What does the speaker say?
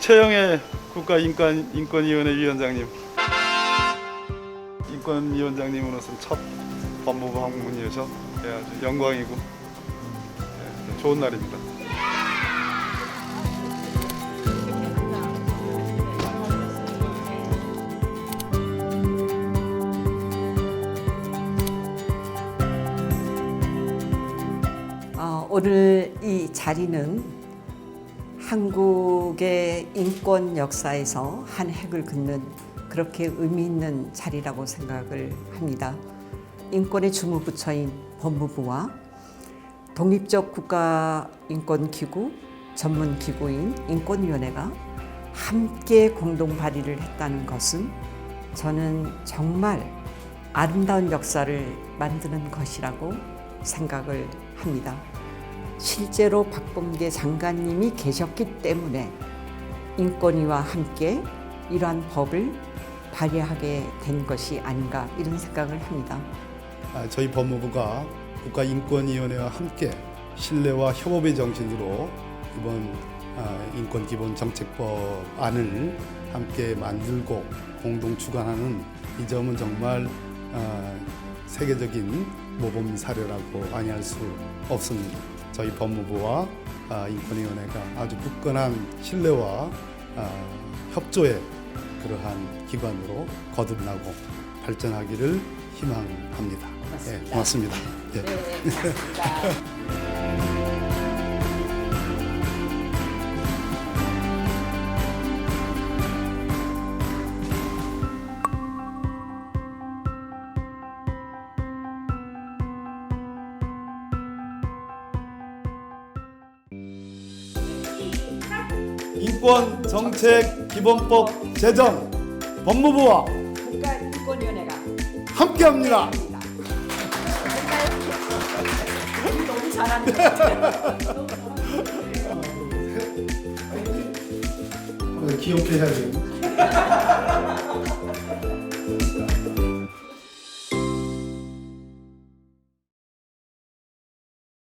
최영애 국가인권인권위원회 위원장님. 인권위원장님으로서는 첫 법무부 방문이어서 예, 아주 영광이고 예, 좋은 날입니다. 어, 오늘 이 자리는 한국의 인권 역사에서 한 획을 긋는 그렇게 의미 있는 자리라고 생각을 합니다. 인권의 주무부처인 법무부와 독립적 국가 인권기구 전문 기구인 인권위원회가 함께 공동 발의를 했다는 것은 저는 정말 아름다운 역사를 만드는 것이라고 생각을 합니다. 실제로 박범계 장관님이 계셨기 때문에 인권위와 함께 이러한 법을 발의하게 된 것이 아닌가 이런 생각을 합니다. 아, 저희 법무부가 국가인권위원회와 함께 신뢰와 협업의 정신으로 이번 아, 인권기본정책법안을 함께 만들고 공동 주관하는 이 점은 정말 아, 세계적인 모범 사례라고 아니할 수 없습니다. 저희 법무부와 아, 인권위원회가 아주 굳건한 신뢰와 아, 협조의 그러한 기관으로 거듭나고 발전하기를 희망합니다. 예, 고맙습니다. 예. 인권 정책 기본법 제정 법무부와 국가인권위원회가 함께합니다. 너무 잘하는 기억해야 돼.